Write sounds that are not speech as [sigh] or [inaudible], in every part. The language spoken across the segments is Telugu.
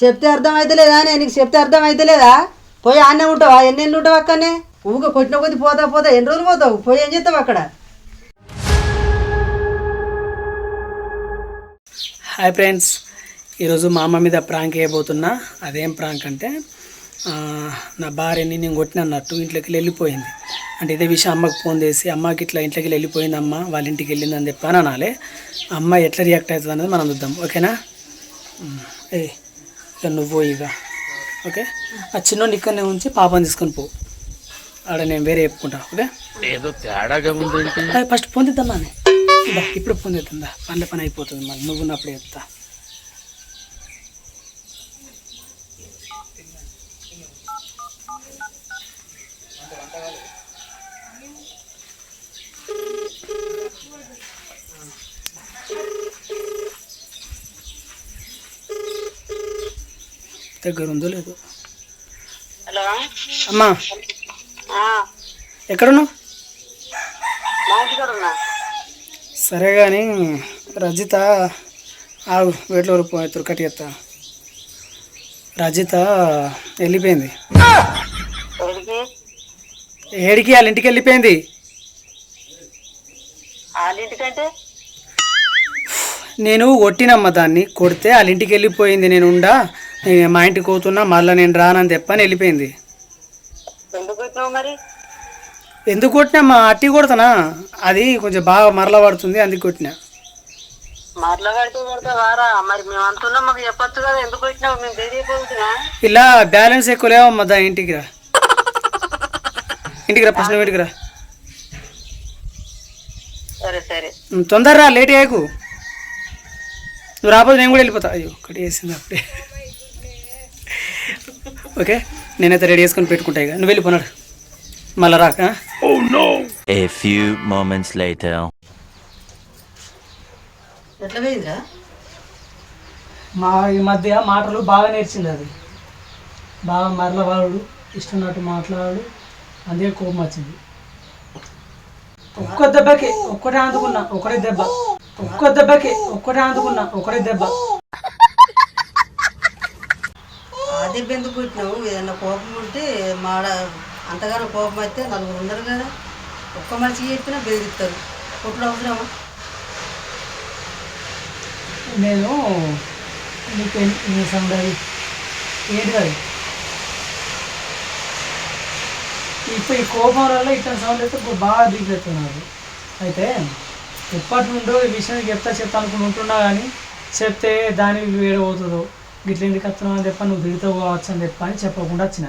చెప్తే అర్థం అని నీకు చెప్తే అర్థం పోయి ఆనే ఉంటావా? ఎన్ని ఎన్ని ఉంటావు అక్కడనే? ఊగ కొట్టిన కొద్ది పోతా పోతా ఎన్ని రోజులు పోతావు? పోయి ఏం చేస్తావు అక్కడ? Hi friends. ఈరోజు మా అమ్మ మీద ప్రాంక్ వేయబోతున్నా. అదేం ప్రాంక్ అంటే నా భార్యని నేను కొట్టిన అన్నట్టు ఇంట్లోకి వెళ్ళిపోయింది. అంటే ఇదే విషయం అమ్మకి ఫోన్ చేసి అమ్మకి ఇట్లా ఇంట్లోకి వెళ్ళిపోయింది అమ్మ వాళ్ళ ఇంటికి వెళ్ళింది అని చెప్పాను అనాలి. అమ్మ ఎట్లా రియాక్ట్ అవుతుంది అనేది మనం చూద్దాం. ఓకేనా? ఏ ఇక నువ్వు ఇక. ఓకే? ఆ చిన్నోని ఇక్కడనే ఉంచి పాపని తీసుకొని పో. ఆడ నేను వేరే చెప్పుకుంటా ఓకే? ఏదో తేడాగా అది ఫస్ట్ పొందిద్దామా ఇప్పుడు పొందిద్దా పనుల పని అయిపోతుంది మళ్ళీ నువ్వు ఉన్నప్పుడు చెప్తా. దగ్గర ఉందో లేదో. హలో. అమ్మా. ఎక్కడున్నావు? సరే కానీ రజిత ఆగు వేట్లో పోయి కట్టి ఎత్తా రజిత వెళ్ళిపోయింది. ఏడికి? వాళ్ళ ఇంటికి వెళ్ళిపోయింది. నేను కొట్టినమ్మ దాన్ని. కొడితే వాళ్ళ ఇంటికి వెళ్ళిపోయింది. నేను ఉండా? మా ఇంటికి పోతున్నా మళ్ళీ నేను రానని చెప్పని వెళ్ళిపోయింది. ఎందుకు ఎందుకు కొట్టినమ్మా అట్టి కొడతానా? అది కొంచెం బాగా మరల పడుతుంది అందుకు కొట్టినా. ఇలా బ్యాలెన్స్ ఎక్కువ లేవమ్మా దాని ఇంటికి రా. ఇంటికి రా ఫస్ట్ ఇంటికి రా. తొందరరా లేట్ అయ్యకు. నువ్వు రాకపోతే నేను కూడా వెళ్ళిపోతా. అయ్యో ఒకటి వేసింది అప్పుడే. ఓకే? నేనైతే రెడీ చేసుకొని పెట్టుకుంటా ఇక. నువ్వు వెళ్ళిపోనాడు మళ్ళా రాక A few moments later. ఎట్లా పోయిందిరా? మా ఈ మధ్య మాటలు బాగా నేర్చింది అది. బాగా మరలవాడు ఇష్టన్నట్టు మాట్లాడు అదే కోపం వచ్చింది. ఒక్క దెబ్బకి ఒక్కటే అందుకున్నా ఒకటే దెబ్బ. ఒక్క దెబ్బకి ఒక్కటే అందుకున్నా ఒకటే దెబ్బ ఆ దెబ్బ ఎందుకు పుట్టినావు ఏదైనా కోపం ఉంటే మాడ అంతగానో కోపం అయితే నలుగురు ఉన్నారు కదా. ఒక్క మనిషికి చెప్పినా బెదిరిస్తారు. కొట్లు అవసరమా? నేను నీకు నీ సౌండ్ ఏంటి కాదు ఇప్పుడు ఈ కోపం వల్ల ఇట్లా సౌండ్ అయితే ఇప్పుడు బాగా దిగుతుంది అయితే ఎప్పటి నుండో ఈ విషయం చెప్తా చెప్తా అనుకుని ఉంటున్నా కానీ చెప్తే దానికి వేడి గిట్ల ఎందుకు వస్తున్నావు అని చెప్పి నువ్వు తిరుగుతావు కావచ్చు అని చెప్పని చెప్పకుండా వచ్చిన.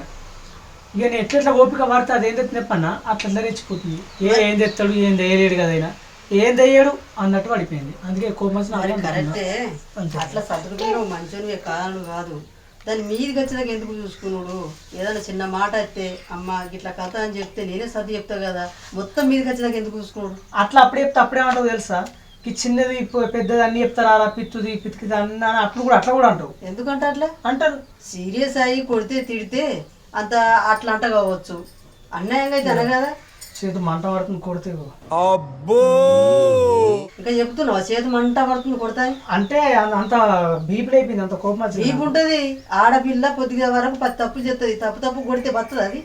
ఇక నేను ఎట్లెట్లా ఓపిక పడితే అది ఏం తెచ్చి చెప్పన్నా? అట్లా రెచ్చిపోతుంది ఏ ఏం తెస్తాడు ఏం తెయ్యలేడు కదైనా ఏం తెయ్యడు అన్నట్టు పడిపోయింది. అందుకే కోపం కరెక్టే. అంతే. అట్లా సర్దుకుపోయినావు మంచిగా కాను కాదు. దాని మీదికి వచ్చినాక ఎందుకు చూసుకున్నాడు? ఏదైనా చిన్న మాట అయితే అమ్మ గిట్లా కథ అని చెప్తే నేనే సర్ది చెప్తా కదా. మొత్తం మీదికి వచ్చినాక ఎందుకు చూసుకున్నాడు? అట్లా అప్పుడే చెప్తే అప్పుడే అంటావు తెలుసా? చిన్నది పెద్దది అన్ని చెప్తారా రా పిత్తుది పితికిది అన్న అప్పుడు కూడా అట్లా కూడా అంటావు ఎందుకంటే అట్లా? అంటారు. సీరియస్ అయ్యి కొడితే తిడితే అంత అట్లా అంట కావచ్చు. అన్యాయంగా అయితే అనగదా చేతు మంట పడుతుంది కొడితే ఇంకా చెప్తున్నావు? చేతి మంట పడుతుంది కొడతాయి? అంటే అంత బీపీ అయిపోయింది అంత కోపం నీపు ఉంటుంది. ఆడపిల్ల పొద్దుగా వరకు పది తప్పులు చేస్తుంది తప్పు తప్పు కొడితే బతుంది అది?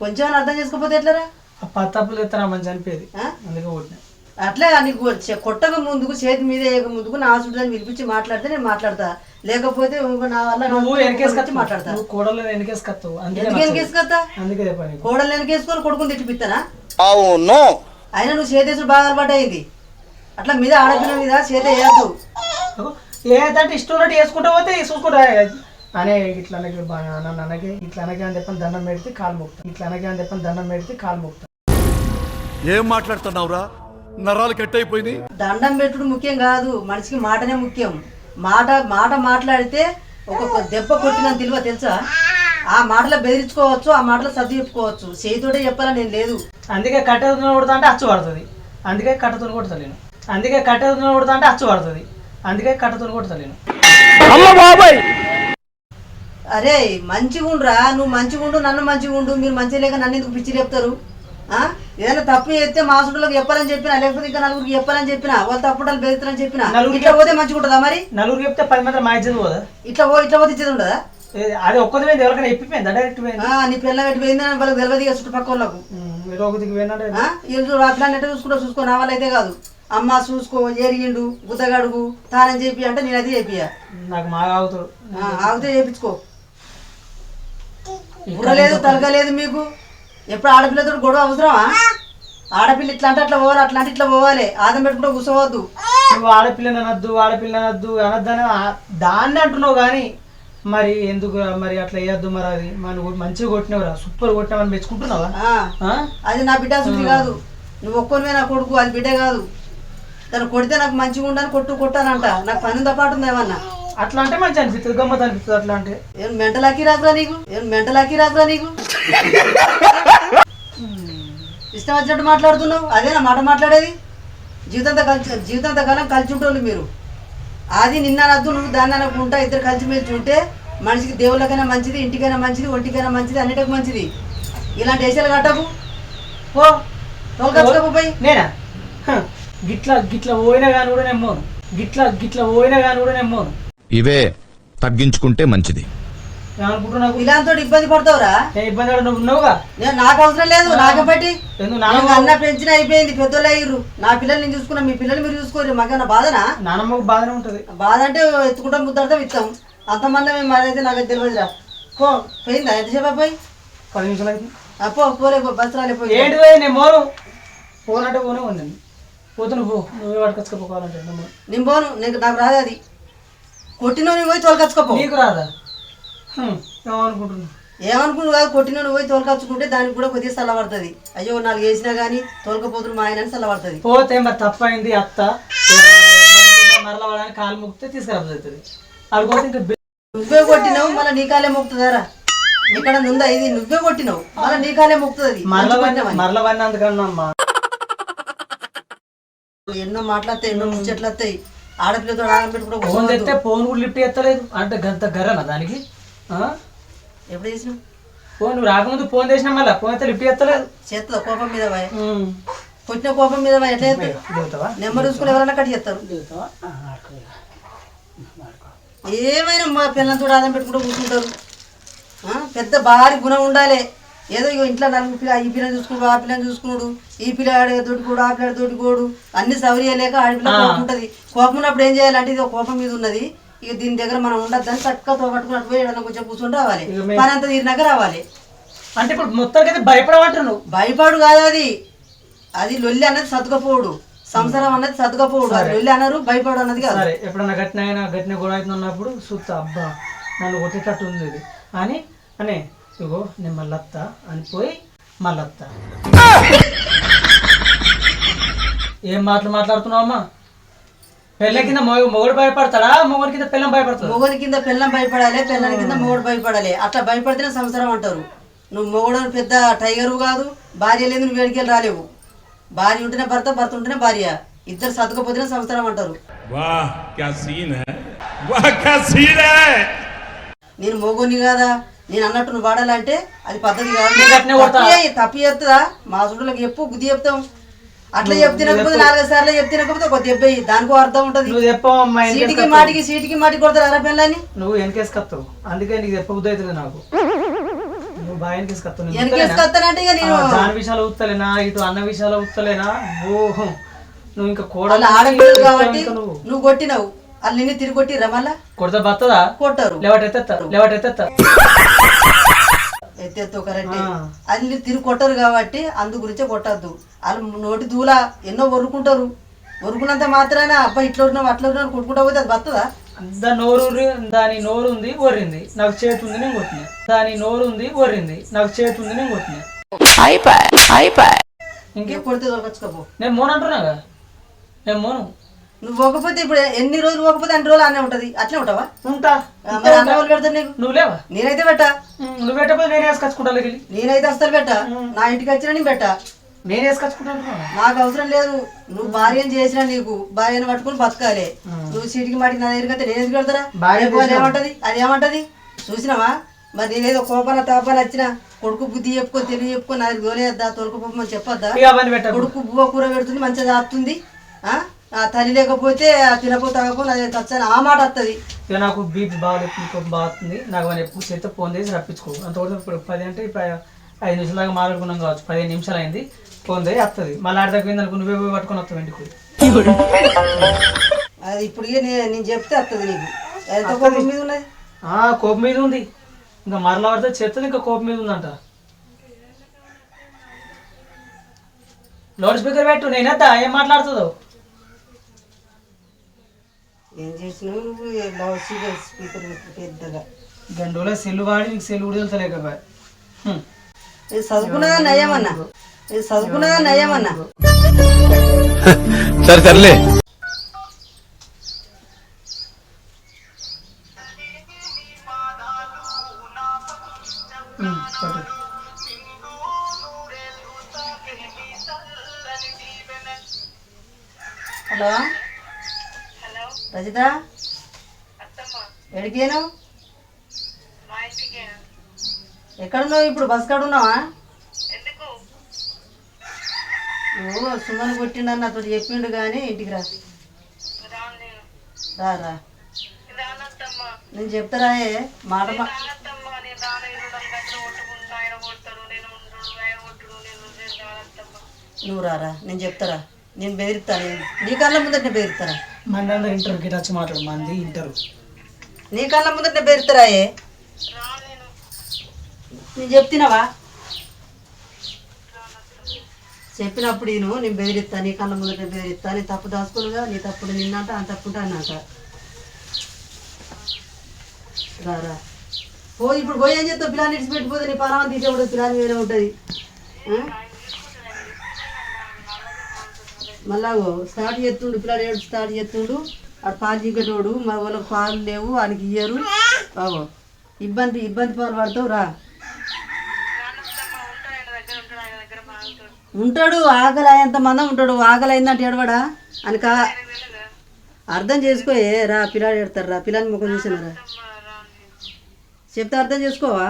కొంచెం అర్థం చేసుకోకపోతే ఎట్లరా? ఆ పది తప్పులు ఎత్తారా మంచి అనిపేది ఆ? అందుకే కొట్టిన. అట్లే నీకు కొట్టక ముందుకు చేతి మీద వేయక ముందుకు నా హాస్పిటల్ పిలిపించి మాట్లాడితే నేను మాట్లాడతా. లేకపోతే నా వల్ల నువ్వు వెనకేసుకొచ్చి మాట్లాడతా. నువ్వు కూడలు వెనకేసుకొస్తావు అందుకే ఎందుకు. వెనకేసుకొస్తా అందుకే. కోడలు వెనకేసుకొని కొడుకుని తిట్టిపిస్తానా అవును. అయినా నువ్వు చేతేసుడు బాగా అలవాటు అయింది. అట్లా మీద ఆడపిల్ల మీద చేత వేయద్దు. ఏదంటే ఇష్టం వేసుకుంటా పోతే చూసుకుంటా. అనే ఇట్లా అనకి బాగా నన్ను అనకి ఇట్లా అనకి అని చెప్పని దండం పెడితే కాలు మోపుతా. ఇట్లా అనకి అని చెప్పని దండం పెడితే కాలు మోపుతా. ఏం మాట్లాడుతున్నావురా? నరాలు కట్ అయిపోయింది దండం పెట్టుడు ముఖ్యం కాదు మనిషికి మాటనే ముఖ్యం. మాట మాట మాట్లాడితే ఒక దెబ్బ కొట్టిన తెలివ తెలుసా? ఆ మాటలో బెదిరించుకోవచ్చు ఆ మాటలో సర్ది చెప్పుకోవచ్చు. చేతితోటే చెప్పాలని నేను లేదు. అందుకే కట్టెతో కొడతా అంటే అచ్చు పడుతుంది. అందుకే కట్టెతో కొడతలేను అందుకే కట్టెతో కొడతా అంటే అచ్చు పడుతుంది. అందుకే కట్టెతో కొడతలేను అరే మంచిగా ఉండురా నువ్వు మంచిగా ఉండు నన్ను మంచిగా ఉండు మీరు మంచిగా లేక నన్ను ఎందుకు పిచ్చి చెప్తారు ఆ? ఏదైనా తప్పు చేస్తే మా సుట్టులకు చెప్పాలని చెప్పినా లేకపోతే ఇంకా నలుగురికి చెప్పాలని చెప్పినా వాళ్ళు తప్పుటాలు బెదిరిస్తారని చెప్పినా నలుగురికి ఇట్లా పోతే మంచిగా ఉంటుందా మరి? నలుగురు చెప్తే పది మంది మా ఇచ్చేది పోదా? ఇట్లా పో ఇట్లా పోతే ఇచ్చేది ఉండదా? అది ఒక్కది పోయింది ఎవరికైనా ఎప్పిపోయిందా డైరెక్ట్ పోయింది. ఆ, నీ పిల్ల పెట్టి పోయిందని వాళ్ళకి తెలియదు చుట్టుపక్కల వాళ్ళకు? వీళ్ళు చూడు ఆ పిల్లని ఎట్లా చూసుకుంటా చూసుకో నా వల్ల అయితే కాదు. అమ్మ చూసుకో ఎరిగిండు గుద్దగడుగు తానం చెప్పి అంటే నేను అది చెప్పియా నాకు మాగా అవుతాడు ఆ, ఆగితే చేపించుకో. బుర్ర లేదు తలక లేదు మీకు? ఎప్పుడు ఆడపిల్లతో గొడవ అవసరమా? ఆడపిల్ల ఇట్లా అంటే అట్లా పోవాలి అట్లా అంటే ఇట్లా పోవాలి. ఆదం పెట్టుకుంటే కూర్చోవద్దు. నువ్వు ఆడపిల్లని అనొద్దు ఆడపిల్లని అనొద్దు అనొద్దని దాన్ని అంటున్నావు కానీ మరి ఎందుకు మరి అట్లా వేయద్దు మరి అది? మన మంచిగా కొట్టినవురా సూపర్ కొట్టినామని మెచ్చుకుంటున్నావా? అది నా బిడ్డ శుద్ధి కాదు. నువ్వు ఒక్కరివే నా కొడుకు అది బిడ్డే కాదు. తను కొడితే నాకు మంచిగా ఉండని కొట్టు కొట్టానంట నాకు పని పాటు ఉంది ఏమన్నా? అట్లా అంటే మంచి అనిపిస్తుంది గమ్మత్ అనిపిస్తుంది అట్లా అంటే. ఏం మెంటలాకి రాకురా నీకు? ఏం మెంటలాకి రాకురా నీకు? ఇష్టం వచ్చినట్టు మాట్లాడుతున్నావు? అదేనా మాట మాట్లాడేది? జీవితంతో కలిసి జీవితంతో కాలం కలిసి ఉంటోళ్ళు మీరు. అది నిన్న అనద్దు నువ్వు దాన్ని అనకుండా ఇద్దరు కలిసి మెలిసి ఉంటే మనిషికి దేవుళ్ళకైనా మంచిది ఇంటికైనా మంచిది ఒంటికైనా మంచిది అన్నిటికీ మంచిది. ఇలాంటి వేసాలు కట్టకు. తోలుకొచ్చుకోపు పోయి. నేనా? గిట్ల గిట్ల పోయినా కానీ కూడా నేను మోను గిట్ల గిట్ల పోయినా కానీ కూడా నేను మోను ఇవే తగ్గించుకుంటే మంచిది. ఏమనుకుంటున్నావు నాకు? ఇలాంటి ఇబ్బంది పడతావురా. ఇబ్బంది పడ నువ్వు ఉన్నావుగా? నేను నాకు అవసరం లేదు నాకే బట్టి అన్న పెంచిన అయిపోయింది పెద్దోళ్ళు అయ్యారు నా పిల్లల్ని నేను చూసుకున్నా మీ పిల్లలు మీరు చూసుకోరు మాకేమన్నా బాధనా? నానమ్మకు బాధనే ఉంటుంది. బాధ అంటే ఎత్తుకుంటాం ముద్దాడితే ఇస్తాం. అంతమంది మేము మాదైతే నాకు తెలియదురా పో పోయిందా? ఎంతసేపు పోయి పది నిమిషాలు అయితే పో పోలే పో బస్ రాలే పోయి. ఏంటి నేను మోను పోనంటే పోనే ఉంది పోతే నువ్వు పో. నువ్వే పట్టుకొచ్చుకోపోవాలంటే నేను పోను. నీకు నాకు రాదు అది. కొట్టిన నువ్వు పోయి తోలుకొచ్చుకోపో నీకు రాదా? ఏమనుకుంటున్నావు? ఏమనుకున్నావు కాదు కొట్టిన నువ్వు పోయి తోలుకొచ్చుకుంటే దానికి కూడా కొద్దిగా చల్లబడుతుంది అయ్యో నాలుగు వేసినా కానీ తోలుకపోతున్న మా ఆయన చల్లబడుతుంది పోతే మరి తప్పైంది అత్త. మరల వాడని కాలు ముక్కితే తీసుకురాబోతుంది. అడుగుతే ఇంకా నువ్వే కొట్టినావు మళ్ళీ నీ కాలే మొక్కుతుందారా? ఇక్కడ నుందా ఇది? నువ్వే కొట్టినావు మళ్ళీ నీ కాలే మొక్కుతుంది. మరల అమ్మా. ఎన్నో మాట్లాడతాయి ఎన్నో ముచ్చట్లు వస్తాయి ఆడపిల్లతో ఆగం పెట్టుకుంటూ ఫోన్ ఫోన్ కూడా లిఫ్ట్ ఎత్తలేదు అంటే గంత గరనా దానికి? ఎప్పుడు చేసినావు? ఫోన్ నువ్వు రాకముందు ఫోన్ చేసినా మళ్ళీ? ఫోన్ అయితే లిఫ్ట్ ఎత్తలేదు చేస్తుందా? కోపం మీద ఉమ్. కొట్టిన కోపం మీద పోయి. ఎట్లా చేస్తారు? దిగుతావా నెంబర్ చూసుకుని ఎవరైనా కట్ చేస్తారు. ఏమైనా మా పిల్లలతో ఆదం పెట్టుకుంటూ కూర్చుంటారు? పెద్ద భారీ గుణం ఉండాలి. ఏదో ఇగో ఇంట్లో నలుగురు పిల్ల ఈ పిల్లని చూసుకున్నాడు ఆ పిల్లని చూసుకున్నాడు ఈ పిల్లాడు తోటికోడు ఆ పిల్లాడు తోటికోడు అన్ని సౌర్యాలేక ఆడపిల్ల కోపం ఉంటుంది. కోపం ఉన్నప్పుడు ఏం చేయాలంటే ఇది కోపం మీద ఉన్నది. ఇక దీని దగ్గర మనం ఉండద్దని చక్కగా తోపట్టుకున్నట్టు పోయి ఏదైనా కొంచెం కూర్చొని రావాలి. పని అంతా తీరినాక రావాలి. అంటే ఇప్పుడు మొత్తానికి అయితే భయపడమంటారు నువ్వు భయపడు కాదు అది. అది లొల్లి అన్నది సతుకపోవుడు సంసారం అన్నది సతుకపోవుడు అది లొల్లి అన్నారు భయపడు అన్నది కాదు. సరే ఎప్పుడన్నా గట్టిన అయినా గట్టిన గొడవ అవుతుంది అన్నప్పుడు చూస్తా అబ్బా నన్ను కొట్టేటట్టు ఉంది ఇది. అని అనే ఇగో నేను మళ్ళత్త అని పోయి మళ్ళత్త ఏం మాటలు మాట్లాడుతున్నావు అమ్మా? పెళ్ళ కింద మొగుడు భయపడతాడా? మొగుడు కింద పిల్లం భయపడతాడు? మొగుడి కింద పిల్లం భయపడాలి పిల్లని కింద మొగుడు భయపడాలి. అట్లా భయపడితేనే సంవత్సరం అంటారు. నువ్వు మొగుడు పెద్ద టైగరు కాదు. భార్య లేదు నువ్వు వేడికెళ్ళి రాలేవు. భార్య ఉంటేనే భర్త భర్త ఉంటేనే భార్య. ఇద్దరు సతకపోతేనే సంవత్సరం అంటారు. నేను మొగుని కాదా? నేను అన్నట్టు నువ్వు వాడాలంటే అది పద్ధతి కాదు. తప్పి చేస్తుందా మా సుడులకు ఎప్పుడు బుద్ధి చెప్తాం? అట్లా చెప్తే తినకపోతే నాలుగైదు సార్లు తినకపోతే ఒక దెబ్బ. దానికో అర్థం ఉంటది. నువ్వు చెప్పమ్మా సీటికి మాటికి సీటికి మాటికి కొడతారు అరా పిల్లని నువ్వు వెనకేసుకొస్తావు అందుకే నీకు చెప్పబుద్ధి అవుతుంది నాకు. నువ్వు బాగా వెనకేసుకొస్తావు వెనకేసుకొస్తానంటే ఇక నేను దాని విషయాలు ఉత్తలేనా? ఇటు అన్న విషయాలు ఉత్తలేనా? ఓహో నువ్వు ఇంకా కోడలు ఆడపిల్లలు కాబట్టి నువ్వు. కొట్టినావు. వాళ్ళు నిన్ను తిరిగి కొట్టిర్రా మళ్ళా? కొడితే బతుందా కొట్టారు. లేవట్ ఎత్తేస్తారు లేవట్ ఎత్తేస్తారు ఎత్తెత్తు కరెక్టే ఆ. అది తిరిగి కొట్టరు కాబట్టి అందు గురించే కొట్టద్దు. వాళ్ళు నోటి దూల ఎన్నో వరుకుంటారు. వరుకున్నంత మాత్రాన అబ్బా ఇట్లా ఉన్నావు అట్లా ఉన్నావు కొట్టుకుంటా పోతే అది బతుందా దాని నోరు దాని నోరు ఉంది ఒర్రింది నాకు చేతి ఉంది నేను కొట్టిన. దాని నోరు ఉంది ఒర్రింది నాకు చేతి ఉంది నేను కొట్టిన. ఇంకే ఇంకే? కొడితే దొరకచ్చుకోపో నేను మోన్ అంటున్నాగా నేను మోను. నువ్వు పోకపోతే ఇప్పుడు ఎన్ని రోజులు పోకపోతే అన్ని రోజులు అన్నీ ఉంటది. అట్లే ఉంటావా? ఉంటా. మరి అన్న వాళ్ళు పెడతారు నీకు? నువ్వు లేవా? నేనైతే పెట్టా. నువ్వు పెట్టకపోతే నేను వేసుకొచ్చుకుంటా వెళ్ళి. నేనైతే అస్సలు పెట్టా. నా ఇంటికి వచ్చినా నేను పెట్టా. నేను వేసుకొచ్చుకుంటాను నాకు అవసరం లేదు. నువ్వు భార్యను చేసినా నీకు భార్యను పట్టుకుని బతకాలి. నువ్వు సీటికి మాటికి నా దగ్గరికి నేను ఎందుకు పెడతారా భార్య ఏమంటది? అది ఏమంటది? చూసినావా? మరి నేనేదో కోపన తాపన వచ్చిన కొడుకు బుద్ధి చెప్పుకొని తెలివి చెప్పుకొని నాకు దోలేద్దా తొలకపోమని చెప్పొద్దా? కొడుకు బువ్వ కూర పెడుతుంది మంచిగా ఆ? తల్లి లేకపోతే తినపో అదే తచ్చని ఆ మాట వస్తుంది ఇక నాకు బీపీ బాగా బాగుతుంది నాకు ఎప్పుడు చేస్తే ఫోన్ చేసి రప్పించుకో. అంతవరకు ఇప్పుడు పది అంటే ఇప్పుడు ఐదు నిమిషాల దాకా మాట్లాడుకున్నాం కావచ్చు. పదిహేను నిమిషాలు అయింది. ఫోన్ చేసి వస్తుంది మళ్ళీ ఆడ దగ్గర అనుకో నువ్వే పోయి పట్టుకొని వస్తావు ఇంటికి అది ఇప్పుడు నేను చెప్తే వస్తుంది నీకు. ఎంత కోపం మీద ఉన్నది? ఆ, కోపం మీద ఉంది. ఇంకా మరలా పడితే చెప్తుంది ఇంకా కోపం మీద ఉందంట. లౌడ్ స్పీకర్ పెట్టు నేనేద్దా? ఏం మాట్లాడుతుందో? ఏం చేసినావు నువ్వు లౌడ్ స్పీకర్ స్పీకర్ పెద్దగా. గంటలో సెల్ వాడి నీకు సెల్ కూడా వెళ్తలేకపోయా ఇది చదువుకున్నా నయమన్నా చదువుకున్నా నయమన్నా [laughs] సరే సర్లే. హలో? రజిత? ఎడికేను? ఎక్కడున్నావు ఇప్పుడు? బస్ కాడ ఉన్నావా? నువ్వు సుమన్ కొట్టిండని నాతో చెప్పిండు కానీ ఇంటికి రా. రా రా. నేను చెప్తారా ఏ? మాట నువ్వు రారా నేను చెప్తారా? నేను బెదిరిస్తాను నీ కళ్ళ ముందట నేను బెదిరిస్తారా? మంది అందరు ఇంటర్ గిట్ వచ్చి మాట్లాడు మంది ఇంటరు. నీ కళ్ళ ముందట నేను బెదిరిస్తారా ఏ నేను చెప్తున్నావా చెప్పినప్పుడు నేను నేను బెదిరిస్తా నీ కళ్ళ ముందట నేను బెదిరిస్తా నీ తప్పు దాచుకోనుగా నీ తప్పుడు నిన్నంట అంత తప్పుంటా అన్నాక రా రా. పో ఇప్పుడు పోయి ఏం చేస్తావు? పిల్లని ఇడిచి పెట్టిపోతే నీ పరామని తీసేప్పుడు పిల్లని వేరే ఉంటుంది. మళ్ళా స్టార్ట్ చేస్తుండు పిల్లలు ఏడు స్టార్ట్ చేస్తుండు ఆడు పాలు చీకటోడు మా వాళ్ళకి పాలు లేవు ఆయనకి ఇయ్యరు. బావో ఇబ్బంది ఇబ్బంది పాలు పడతావు రా. ఉంటాడు ఆకలి అయ్యేంత మందం ఉంటాడు ఆకలి అయిందంటే ఏడవాడా అనక అర్థం చేసుకోయే రా పిల్లాడు ఎడతారు రా పిల్లని ముఖం చూసినారా చెప్తే అర్థం చేసుకోవా?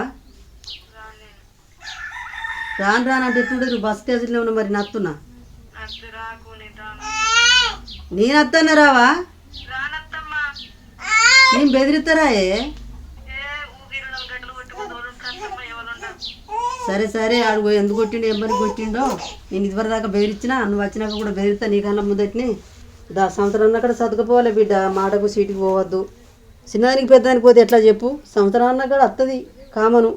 రాను రాను అంటే ఎట్టుండదు బస్ స్టేషన్లో ఉన్న మరి నత్తున్నా నేను అత్తన్న రావా నేను బెదిరిస్తారా ఏ సరే సరే ఆడు ఎందుకు కొట్టిండు ఎంబరి కొట్టిండో? నేను ఇదివరకు దాకా బెదిరించినా నువ్వు వచ్చినాక కూడా బెదిరిస్తా నీకన్నా ముందటిని. దా సంవత్సరం అక్కడ చదువుకుపోవాలి బిడ్డ మాటకు సీటుకి పోవద్దు. చిన్నదానికి పెద్దదానికి పోతే ఎట్లా చెప్పు? సంవత్సరం అన్నా కూడా వస్తుంది కామను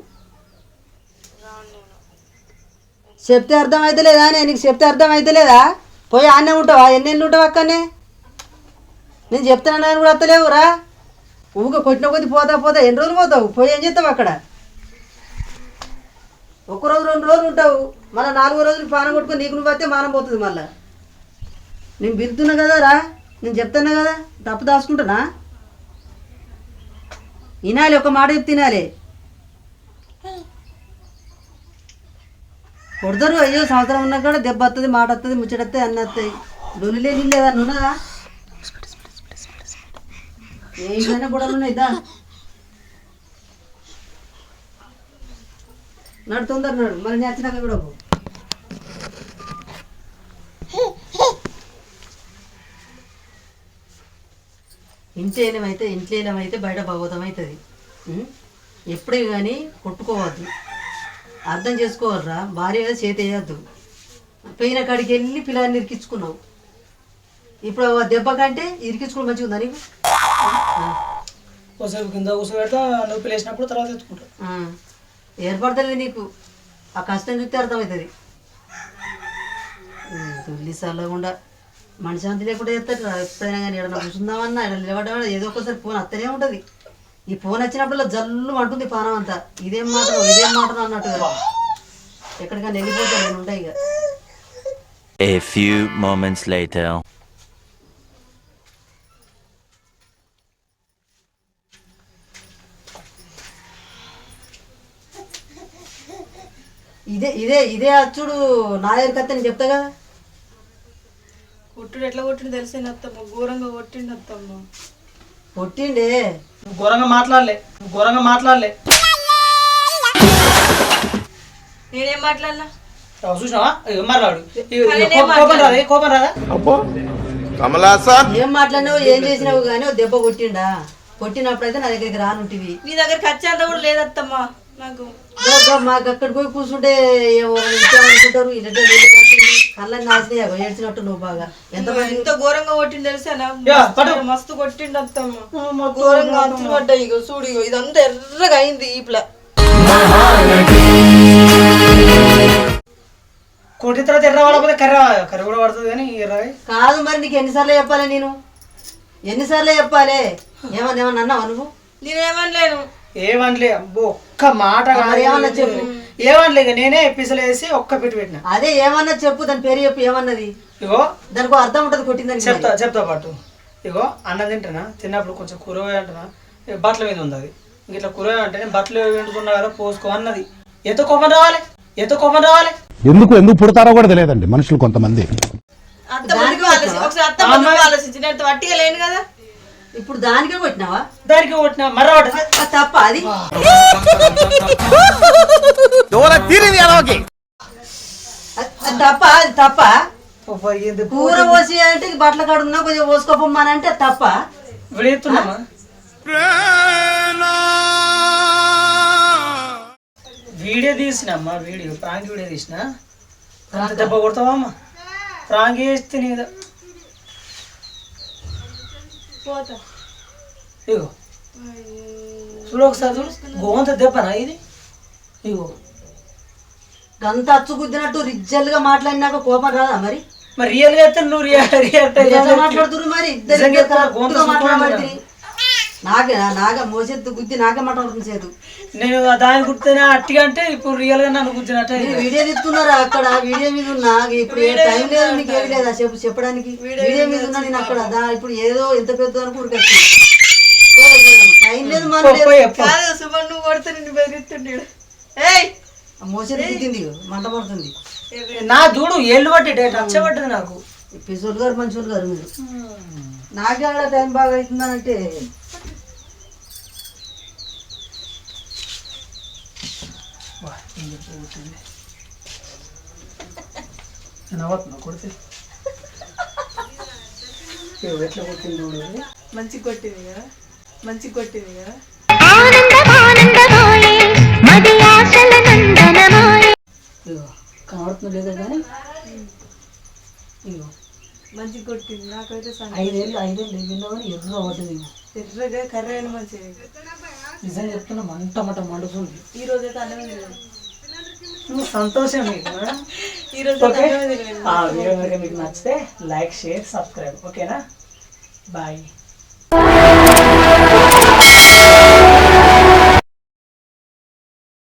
చెప్తే అర్థం అవుతలేదా నేను నీకు చెప్తే అర్థం అవుతలేదా పోయి ఆన్నే ఉంటావా? ఎన్నెళ్ళు ఉంటావు అక్కనే? నేను చెప్తానని కూడా వస్తలేవురా రా కొట్టిన కొద్ది పోతా పోతా ఎన్ని రోజులు పోతావు? పోయి ఏం చేస్తావు అక్కడ? ఒక రోజు రెండు రోజులు ఉంటావు. మళ్ళీ నాలుగో రోజులు పానం కొట్టుకొని నీకు నువ్వు పోతే మానం పోతుంది మళ్ళీ. నేను పిలుతున్నా కదా రా. నేను చెప్తున్నా కదా. తప్పు దాచుకుంటున్నా? వినాలి ఒక మాట చెప్తే తినాలి కొడతారు అయ్యో సంవత్సరం ఉన్నా కూడా దెబ్బ వస్తుంది మాట వస్తుంది ముచ్చటత్తది అన్న వస్తాయి లొల్లిలే నీళ్ళు ఏదన్నా ఉన్నదా ఏమైనా కూడా ఉన్నాయి? దా. నడు తొందర నడు మళ్ళీ నేను వచ్చినాక కూడా ఇంట్లో ఏమైతే ఇంట్లో ఏమైతే బయట భగవతం అవుతుంది. ఎప్పుడు కానీ కొట్టుకోవద్దు. అర్థం చేసుకోవాలరా భార్య మీద చేతి వేయద్దు. పోయిన కాడికి వెళ్ళి పిల్లల్ని ఇరికించుకున్నావు. ఇప్పుడు ఆ దెబ్బ కంటే ఇరికించుకోవడం మంచిగా ఉందా నీకు? ఒకసారి కింద కూర్చోబెడతా నొప్పి లేచినప్పుడు తర్వాత ఎత్తుకుంటా. ఏర్పడుతుంది నీకు. ఆ కష్టం చూస్తే అర్థమవుతుంది. తుల్లి చల్లకుండా మనశాంతి లేకుండా చేస్తాడు రా. ఎప్పుడైనా కానీ ఏడన్నా కూర్చుందామన్నా ఇక్కడ నిలబడ్డా ఏదో ఒకసారి ఫోన్ వస్తూనే ఉంటుంది. ఈ ఫోన్ వచ్చినప్పుడు జల్లు అంటుంది పానం అంతా. ఇదేం మాట ఇదేం మాట అన్నట్టుగా. ఎక్కడికైనా వెళ్ళిపోతా నేను ఉంటాయి ఇక. A few moments later. ఇదే ఇదే ఇదే అచ్చుడు నా దగ్గరికి వస్తే నేను చెప్తా కదా కొట్టుడు ఎట్లా కొట్టిండు తెలిసిన అత్తమ్మ? ఘోరంగా కొట్టిండు అత్తమ్మ. కొట్టిండే నువ్వు ఘోరంగా మాట్లాడలే నువ్వు ఘోరంగా మాట్లాడలే. నేనేం మాట్లాడినా రావు, చూసినావా? ఇగో, కానీ కోపం రాదా కోపం రాదా? ఏం మాట్లాడినావు ఏం చేసినావు కానీ దెబ్బ కొట్టిండా? కొట్టినప్పుడు అయితే నా దగ్గరికి రానుంటివి. నీ దగ్గరికి వచ్చేంత కూడా లేదత్తమ్మా నాకు. మాకు అక్కడికి పోయి కూర్చుంటే అనుకుంటారు ఇదంటే కళ్ళని నాశనయ్యాగో ఏడ్చినట్టు నువ్వు బాగా. ఎంతమంది ఎంత ఘోరంగా కొట్టింది పట్టు. మస్తు కొట్టిండు అత్తమ్మ. ఘోరంగా అంచు పడ్డాయి ఇగో చూడు ఇగో ఇదంతా ఎర్రగా అయింది ఈప్ల కొట్టిన తర్వాత ఎర్ర పడకపోతే కర్ర కర్ర కూడా పడుతుంది కానీ ఎర్ర కాదు మరి నీకు ఎన్నిసార్లు చెప్పాలి నేను? ఎన్నిసార్లు చెప్పాలి? ఏమన్నా ఏమన్నా అన్నావా నువ్వు? నేనేమనలేను. ఏమనలే అబ్బో ఒక్క మాట. ఏమన్నా చెప్పు. ఏమనలే ఇక నేనే వేసి ఒక్క పెట్టి పెట్టిన. అదే ఏమన్నా చెప్పు దాని పేరు చెప్పు ఏమన్నది? ఇగో దానికి అర్థం ఉంటుంది కొట్టిందని చెప్తా చెప్తా పాటు. ఇగో అన్నం తింటున్నా తిన్నప్పుడు కొంచెం కూరగాయ అంటున్నా ఇక బట్టల మీద ఉంది అది. ఇంక ఇట్లా కూరగాయ అంటే నేను బట్టలు వండుకున్నా కదా పోసుకో అన్నది. ఎంత కోపం రావాలి? ఎంత కోపం రావాలి? ఎందుకు ఎందుకు పుడతారో కూడా తెలియదండి మనుషులు కొంతమంది. ముందుకు ఆలోచించి. నేను వట్టిగా లేను కదా. ఇప్పుడు దానికే కొట్టినావా? దానికి కొట్టిన. అది తప్ప అది. తప్ప అది తప్ప. కూర పోసి అంటే బట్టల కాడు ఉన్నా కొంచెం పోసుకోపమ్మని అంటే తప్ప. విడేస్తున్నామా వీడియో తీసినమ్మా వీడియో. ప్రాంక్ వీడియో తీసిన? దెబ్బ కొడతావా అమ్మా? ప్రాంక్ చేస్తే నీద. పోతా. ఇగో. చూడు ఒకసారి చూడు. గోంత దెబ్బనా ఇది. ఇగో. గంత అచ్చు గుద్దినట్టు రిజ్జల్గా మాట్లాడినాక కోపం రాదా మరి? మరి రియల్గా అయితే నువ్వు రియల్ ఎట్లా మాట్లాడుతున్నారు మరి? ఇద్దరు నిజంగా నాకే నాగా మోసెత్తు గుద్ది నాకే మాట్లాడుతుంది చేదు నేను దాని గుర్తున్నా అట్టిగా అంటే ఇప్పుడు రియల్గా నన్ను గుర్తినట్టే మీరు వీడియో తీస్తున్నారా అక్కడ? వీడియో మీద ఉన్నా ఇప్పుడు ఏ టైం లేదు నీకు ఏమి లేదా చెప్పు చెప్పడానికి? వీడియో మీద ఉన్నా నేను అక్కడ దా ఇప్పుడు ఏదో ఎంత పెద్ద అనుకుంటున్నా టైం లేదు మన. కాదు సుమన్ నువ్వు కొడితే నిన్ను బెదిరిస్తుండేడు ఏయ్! మోసెత్తు గుద్దింది మంట పడుతుంది నా చూడు ఏళ్ళు పట్టి డేట్ నచ్చబడ్డది నాకు. పిసోలు గారు మంచోళ్ళు గారు మీరు. నాకే ఆడ టైం బాగా అవుతుందనంటే వా, ఏం చెప్పు కొట్టింది. నేను అవ్వతున్నా కొడితే [laughs] ఎట్లా కొట్టింది చూడు ఇది. మంచి కొట్టింది కదా? మంచి కొట్టింది కదా? ఇగో కనబడుతుంది లేదా కానీ? ఇగో మంచి కొట్టింది నాకైతే ఐదేళ్ళు ఐదేళ్ళు ఎర్ర పడ్డది. ఎర్రగా కర్ర మంచి నిజంగా చెప్తున్నా మంట మంట మండుతుంది. ఈ రోజు అయితే అన్నమే సంతోషం మీకు ఓకే [laughs] ఆ వీడియో కనుక మీకు నచ్చితే లైక్ షేర్ సబ్స్క్రైబ్. ఓకేనా? బాయ్.